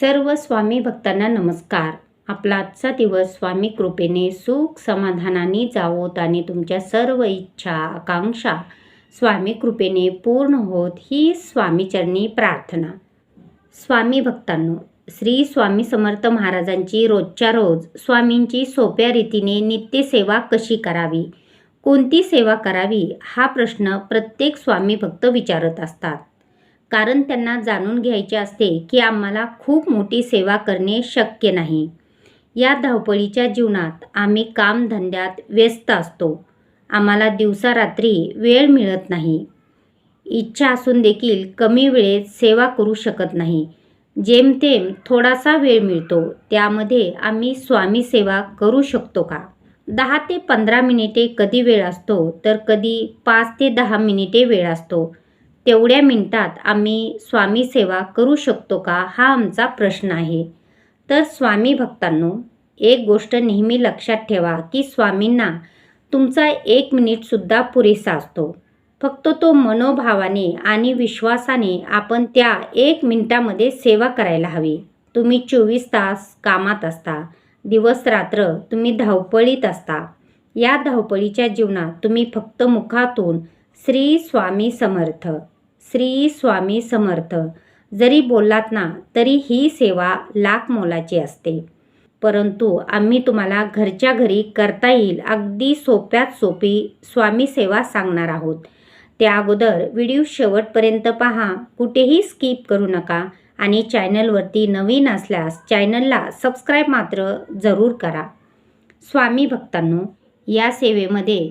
सर्व स्वामी भक्तांना नमस्कार. आपला आजचा दिवस स्वामी कृपेने सुख समाधानाने जावोत आणि तुमच्या सर्व इच्छा आकांक्षा स्वामी कृपेने पूर्ण होत ही स्वामीचरणी प्रार्थना. स्वामी भक्तांनो श्री स्वामी समर्थ महाराजांची रोजच्या रोज स्वामींची सोप्या रीतीने नित्यसेवा कशी करावी? कोणती सेवा करावी? हा प्रश्न प्रत्येक स्वामी भक्त विचारत असतात. कारण त्यांना जाणून घ्यायचे असते की आम्हाला खूप मोठी सेवा करणे शक्य नाही. या धावपळीच्या जीवनात आम्ही कामधंद्यात व्यस्त असतो. आम्हाला दिवसा रात्री वेळ मिळत नाही. इच्छा असून देखील कमी वेळेत सेवा करू शकत नाही. जेमतेम थोडासा वेळ मिळतो त्यामध्ये आम्ही स्वामी सेवा करू शकतो का? दहा ते पंधरा मिनिटे कधी वेळ असतो तर कधी पाच ते दहा मिनिटे वेळ असतो. तेवढ्या मिनटात आम्ही स्वामी सेवा करू शकतो का हा आमचा प्रश्न आहे. तर स्वामी भक्तांनो एक गोष्ट नेहमी लक्षात ठेवा की स्वामींना तुमचा एक मिनिटसुद्धा पुरेसा असतो. फक्त तो मनोभावाने आणि विश्वासाने आपण त्या एक मिनिटामध्ये सेवा करायला हवी. तुम्ही चोवीस तास कामात असता दिवस रात्र तुम्ही धावपळीत असता. या धावपळीच्या जीवनात तुम्ही फक्त मुखातून श्री स्वामी समर्थ. श्री स्वामी समर्थ. जरी बोललात ना तरी ही सेवा लाख मोलाची असते. परंतु आम्ही तुम्हाला घरच्या घरी करता येईल अगदी सोप्यात सोपी स्वामी सेवा सांगणार आहोत. त्या अगोदर व्हिडिओ शेवटपर्यंत पहा कुठेही स्किप करू नका आणि चॅनलवरती नवीन असल्यास चॅनलला सबस्क्राईब मात्र जरूर करा. स्वामी भक्तांनो या सेवेमध्ये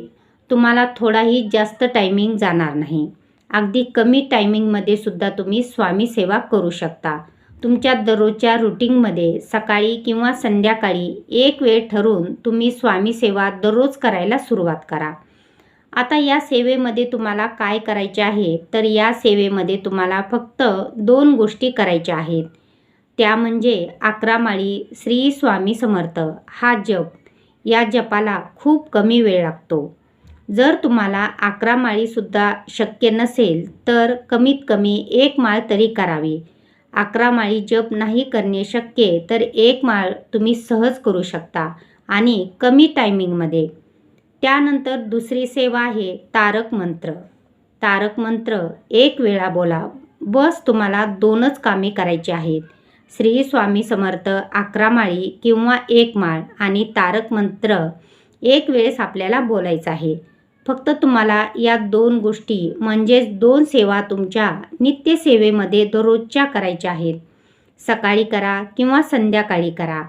तुम्हाला थोडाही जास्त टायमिंग जाणार नाही. अगदी कमी टायमिंगमध्ये सुद्धा तुम्ही स्वामी सेवा करू शकता. तुमच्या दररोजच्या रुटीनमध्ये सकाळी किंवा संध्याकाळी एक वेळ ठरवून तुम्ही स्वामी सेवा दररोज करायला सुरुवात करा. आता या सेवेमध्ये तुम्हाला काय करायचे आहे? तर या सेवेमध्ये तुम्हाला फक्त दोन गोष्टी करायच्या आहेत. त्या म्हणजे अकरा माळी श्री स्वामी समर्थ हा जप. या जपाला खूप कमी वेळ लागतो. जर तुम्हाला अकरा माळीसुद्धा शक्य नसेल तर कमीत कमी एक माळ तरी करावी. अकरा माळी जप नाही करणे शक्य तर एक माळ तुम्ही सहज करू शकता आणि कमी टायमिंगमध्ये. त्यानंतर दुसरी सेवा आहे तारक मंत्र. तारक मंत्र एक वेळा बोला. बस तुम्हाला दोनच कामे करायची आहेत. श्री स्वामी समर्थ अकरा माळी किंवा एक माळ आणि तारक मंत्र एक वेळेस आपल्याला बोलायचं आहे. फक्त तुम्हाला या दोन गोष्टी म्हणजेच दोन सेवा तुमच्या नित्यसेवेमध्ये दररोजच्या करायच्या आहेत. सकाळी करा किंवा संध्याकाळी करा.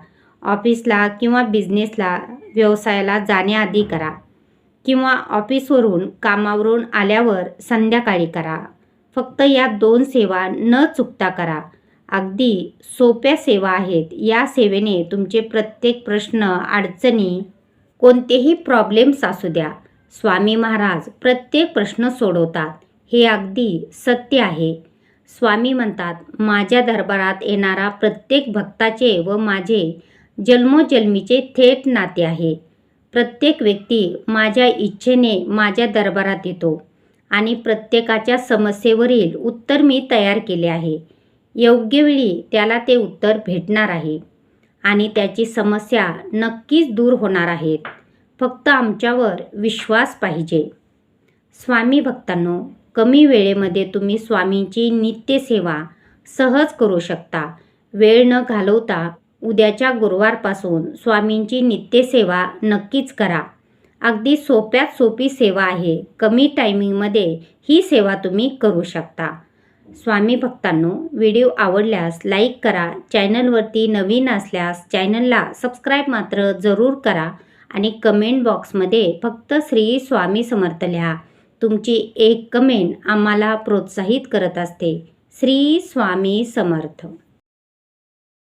ऑफिसला किंवा बिझनेसला व्यवसायाला जाण्याआधी करा. किंवा ऑफिसवरून कामावरून आल्यावर संध्याकाळी करा. फक्त या दोन सेवा न चुकता करा. अगदी सोप्या सेवा आहेत. या सेवेने तुमचे प्रत्येक प्रश्न अडचणी कोणतेही प्रॉब्लेम्स असू द्या. स्वामी महाराज प्रत्येक प्रश्न सोडवतात. हे अगदी सत्य आहे. स्वामी म्हणतात माझ्या दरबारात येणारा प्रत्येक भक्ताचे व माझे जन्मोजन्मीचे थेट नाते आहे. प्रत्येक व्यक्ती माझ्या इच्छेने माझ्या दरबारात येतो आणि प्रत्येकाच्या समस्येवरील उत्तर मी तयार केले आहे. योग्य वेळी त्याला ते उत्तर भेटणार आहे आणि त्याची समस्या नक्कीच दूर होणार आहेत. फक्त आमच्यावर विश्वास पाहिजे. स्वामी भक्तांनो कमी वेळेमध्ये तुम्ही स्वामींची नित्यसेवा सहज करू शकता. वेळ न घालवता उद्याच्या गुरुवारपासून स्वामींची नित्यसेवा नक्कीच करा. अगदी सोप्यात सोपी सेवा आहे. कमी टायमिंगमध्ये ही सेवा तुम्ही करू शकता. स्वामी भक्तांनो व्हिडिओ आवडल्यास लाईक करा. चॅनलवरती नवीन असल्यास चॅनलला सबस्क्राईब मात्र जरूर करा. आणि कमेंट बॉक्समध्ये फक्त श्री स्वामी समर्थ लिहा. तुमची एक कमेंट आम्हाला प्रोत्साहित करत असते. श्री स्वामी समर्थ.